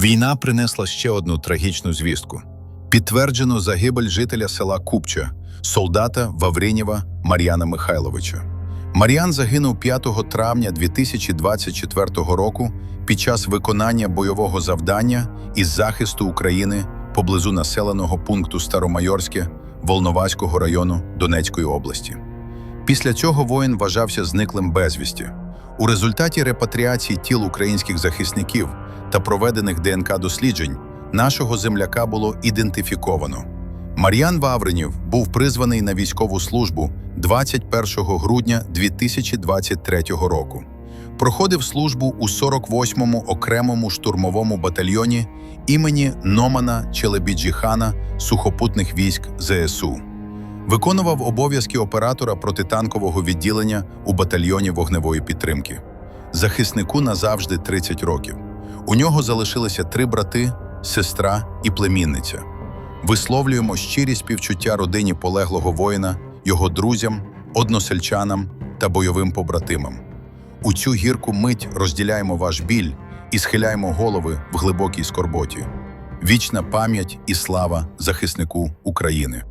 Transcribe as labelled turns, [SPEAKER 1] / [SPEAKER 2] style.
[SPEAKER 1] Війна принесла ще одну трагічну звістку. Підтверджено загибель жителя села Купча, солдата Вавринєва Мар'яна Михайловича. Мар'ян загинув 5 травня 2024 року під час виконання бойового завдання із захисту України поблизу населеного пункту Старомайорське Волноваського району Донецької області. Після цього воїн вважався зниклим безвісті. У результаті репатріації тіл українських захисників та проведених ДНК-досліджень нашого земляка було ідентифіковано. Мар'ян Вавренів був призваний на військову службу 21 грудня 2023 року. Проходив службу у 48-му окремому штурмовому батальйоні імені Номана Челебіджіхана сухопутних військ ЗСУ. Виконував обов'язки оператора протитанкового відділення у батальйоні вогневої підтримки. Захиснику назавжди 30 років. У нього залишилися три брати, сестра і племінниця. Висловлюємо щирі співчуття родині полеглого воїна, його друзям, односельчанам та бойовим побратимам. У цю гірку мить розділяємо ваш біль і схиляємо голови в глибокій скорботі. Вічна пам'ять і слава захиснику України.